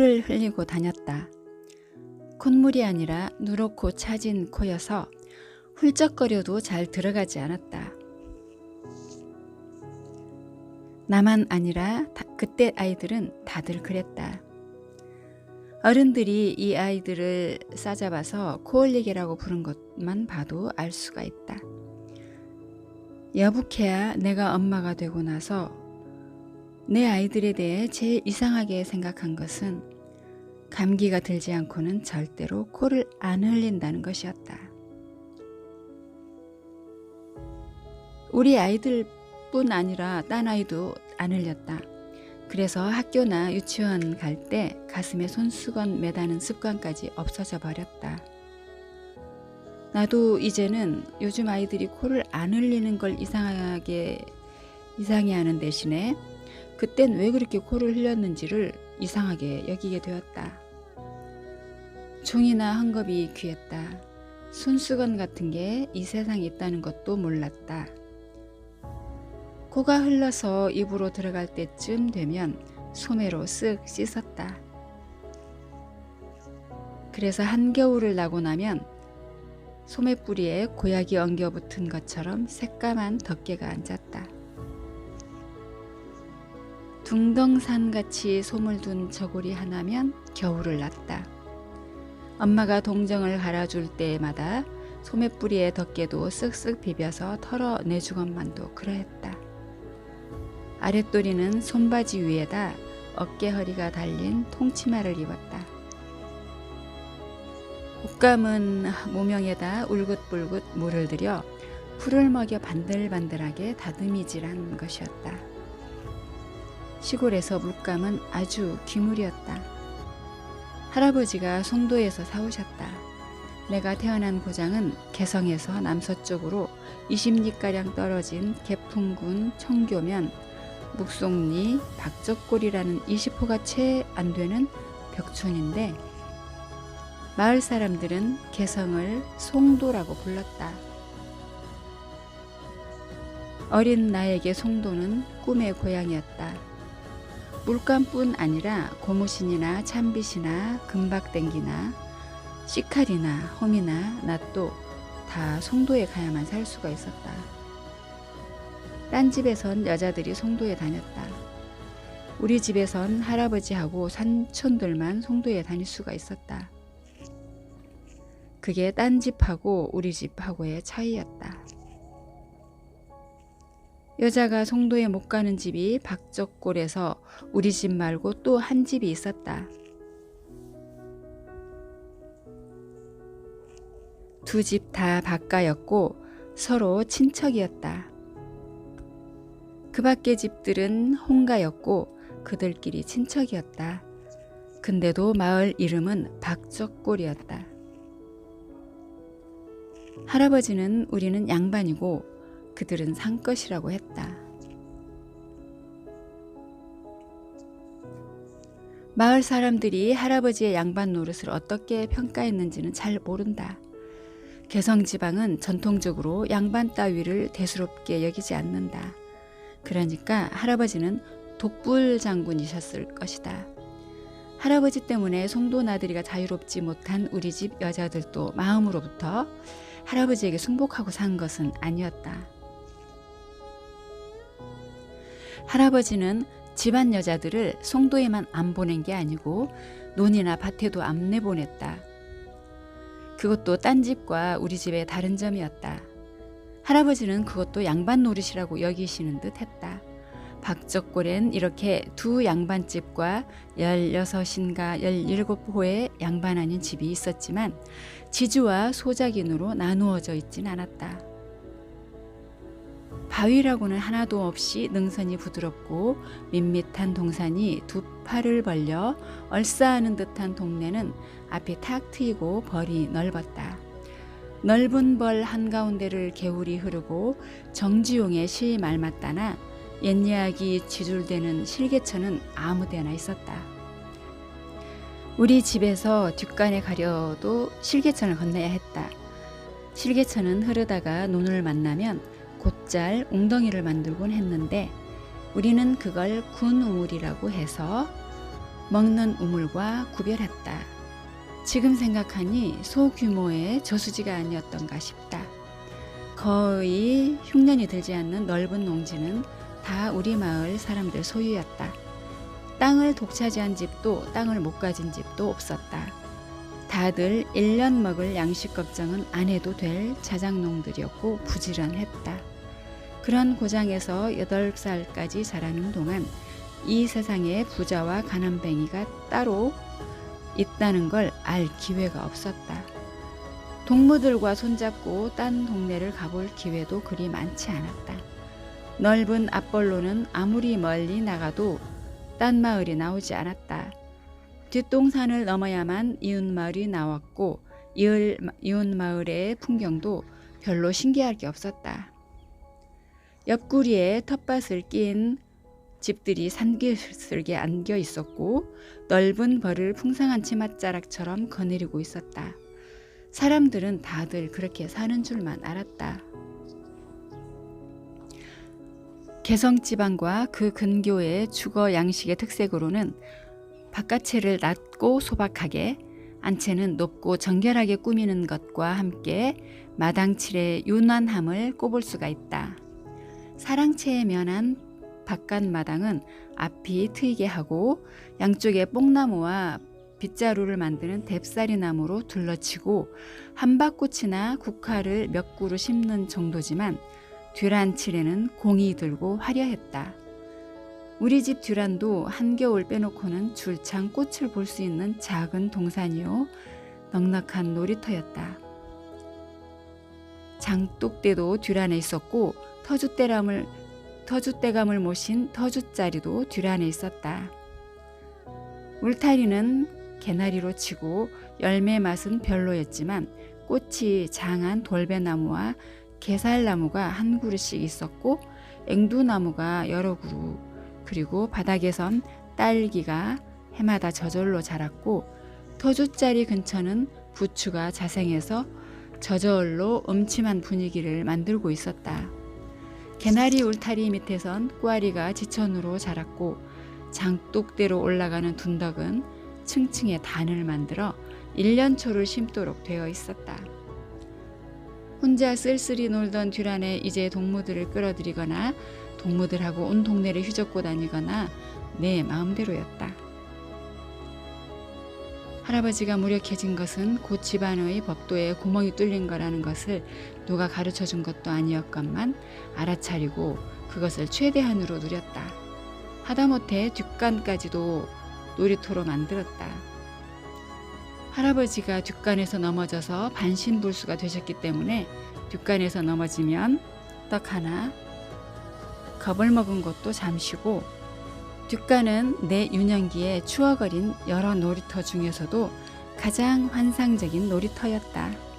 코를 흘리고 다녔다. 콧물이 아니라 누렇고 차진 코여서 훌쩍거려도 잘 들어가지 않았다. 나만 아니라 다- 그때 아이들은 다들 그랬다. 어른들이 이 아이들을 싸잡아서 코올리개라고 부른 것만 봐도 알 수가 있다. 여북해야 내가 엄마가 되고 나서 내 아이들에 대해 제일 이상하게 생각한 것은 감기가 들지 않고는 절대로 코를 안 흘린다는 것이었다. 우리 아이들뿐 아니라 딴 아이도 안 흘렸다. 그래서 학교나 유치원 갈 때 가슴에 손수건 매다는 습관까지 없어져 버렸다. 나도 이제는 요즘 아이들이 코를 안 흘리는 걸 이상하게 이상해 하는 대신에 그땐 왜 그렇게 코를 흘렸는지를 이상하게 여기게 되었다. 종이나 헝겊이 귀했다. 손수건 같은 게 이 세상에 있다는 것도 몰랐다. 코가 흘러서 입으로 들어갈 때쯤 되면 소매로 쓱 씻었다. 그래서 한겨울을 나고 나면 소매뿌리에 고약이 엉겨붙은 것처럼 새까만 덮개가 앉았다. 둥덩산같이 소물둔 저고리 하나면 겨울을 났다. 엄마가 동정을 갈아줄 때마다 소매뿌리에 덮개도 쓱쓱 비벼서 털어내주건만도 그러했다. 아랫도리는 손바지 위에다 어깨 허리가 달린 통치마를 입었다. 옷감은 모명에다 울긋불긋 물을 들여 풀을 먹여 반들반들하게 다듬이질한 것이었다. 시골에서 물감은 아주 귀물이었다. 할아버지가 송도에서 사오셨다. 내가 태어난 고장은 개성에서 남서쪽으로 20리가량 떨어진 개풍군 청교면 묵송리 박적골이라는 20호가 채 안 되는 벽촌인데 마을 사람들은 개성을 송도라고 불렀다. 어린 나에게 송도는 꿈의 고향이었다. 물감뿐 아니라 고무신이나 참빗이나 금박댕기나 시칼이나 홈이나 낫도 다 송도에 가야만 살 수가 있었다. 딴 집에선 여자들이 송도에 다녔다. 우리 집에선 할아버지하고 산촌들만 송도에 다닐 수가 있었다. 그게 딴 집하고 우리 집하고의 차이였다. 여자가 송도에 못 가는 집이 박적골에서 우리 집 말고 또 한 집이 있었다. 두 집 다 바가였고 서로 친척이었다. 그 밖의 집들은 홍가였고 그들끼리 친척이었다. 근데도 마을 이름은 박적골이었다. 할아버지는 우리는 양반이고 그들은 상것이라고 했다. 마을 사람들이 할아버지의 양반 노릇을 어떻게 평가했는지는 잘 모른다. 개성 지방은 전통적으로 양반 따위를 대수롭게 여기지 않는다. 그러니까 할아버지는 독불 장군이셨을 것이다. 할아버지 때문에 송도 나들이가 자유롭지 못한 우리 집 여자들도 마음으로부터 할아버지에게 승복하고 산 것은 아니었다. 할아버지는 집안 여자들을 송도에만 안 보낸 게 아니고 논이나 밭에도 안 내보냈다. 그것도 딴 집과 우리 집의 다른 점이었다. 할아버지는 그것도 양반 노릇이라고 여기시는 듯 했다. 박적골엔 이렇게 두 양반집과 16인가 17호의 양반 아닌 집이 있었지만 지주와 소작인으로 나누어져 있진 않았다. 바위라고는 하나도 없이 능선이 부드럽고 밋밋한 동산이 두 팔을 벌려 얼싸하는 듯한 동네는 앞이 탁 트이고 벌이 넓었다. 넓은 벌 한가운데를 개울이 흐르고 정지용의 시 말맞다나 옛 이야기 지줄대는 실개천은 아무데나 있었다. 우리 집에서 뒷간에 가려도 실개천을 건너야 했다. 실개천은 흐르다가 논을 만나면 곧잘 웅덩이를 만들곤 했는데 우리는 그걸 군 우물이라고 해서 먹는 우물과 구별했다. 지금 생각하니 소규모의 저수지가 아니었던가 싶다. 거의 흉년이 들지 않는 넓은 농지는 다 우리 마을 사람들 소유였다. 땅을 독차지한 집도 땅을 못 가진 집도 없었다. 다들 1년 먹을 양식 걱정은 안 해도 될 자장농들이었고 부지런했다. 그런 고장에서 8살까지 자라는 동안 이 세상에 부자와 가난뱅이가 따로 있다는 걸 알 기회가 없었다. 동무들과 손잡고 딴 동네를 가볼 기회도 그리 많지 않았다. 넓은 앞벌로는 아무리 멀리 나가도 딴 마을이 나오지 않았다. 뒷동산을 넘어야만 이웃마을이 나왔고 이웃마을의 풍경도 별로 신기할 게 없었다. 옆구리에 텃밭을 낀 집들이 산기슭에 안겨 있었고 넓은 벌을 풍성한 치맛자락처럼 거느리고 있었다. 사람들은 다들 그렇게 사는 줄만 알았다. 개성 지방과 그 근교의 주거 양식의 특색으로는 바깥채를 낮고 소박하게 안채는 높고 정결하게 꾸미는 것과 함께 마당칠의 유난함을 꼽을 수가 있다. 사랑채에 면한 바깥 마당은 앞이 트이게 하고 양쪽에 뽕나무와 빗자루를 만드는 뎁사리 나무로 둘러치고 한박꽃이나 국화를 몇 그루 심는 정도지만 듀란칠에는 공이 들고 화려했다. 우리 집 듀란도 한겨울 빼놓고는 줄창 꽃을 볼 수 있는 작은 동산이요. 넉넉한 놀이터였다. 장독대도 듀란에 있었고 터줏대감을 터줏대감을 모신 터줏자리도 듀란에 있었다. 울타리는 개나리로 치고 열매 맛은 별로였지만 꽃이 장한 돌배나무와 게살나무가 한 그루씩 있었고 앵두나무가 여러 그루 그리고 바닥에선 딸기가 해마다 저절로 자랐고 터줏자리 근처는 부추가 자생해서 저절로 음침한 분위기를 만들고 있었다. 개나리 울타리 밑에선 꽈리가 지천으로 자랐고 장독대로 올라가는 둔덕은 층층의 단을 만들어 일년초를 심도록 되어 있었다. 혼자 쓸쓸히 놀던 듀란에 이제 동무들을 끌어들이거나 동무들하고 온 동네를 휘젓고 다니거나 내 마음대로였다. 할아버지가 무력해진 것은 곧 집안의 법도에 구멍이 뚫린 거라는 것을 누가 가르쳐 준 것도 아니었건만 알아차리고 그것을 최대한으로 누렸다. 하다못해 뒷간까지도 놀이터로 만들었다. 할아버지가 뒷간에서 넘어져서 반신불수가 되셨기 때문에 뒷간에서 넘어지면 떡 하나, 겁을 먹은 것도 잠시고 뒷간은 내 유년기의 추억 어린 여러 놀이터 중에서도 가장 환상적인 놀이터였다.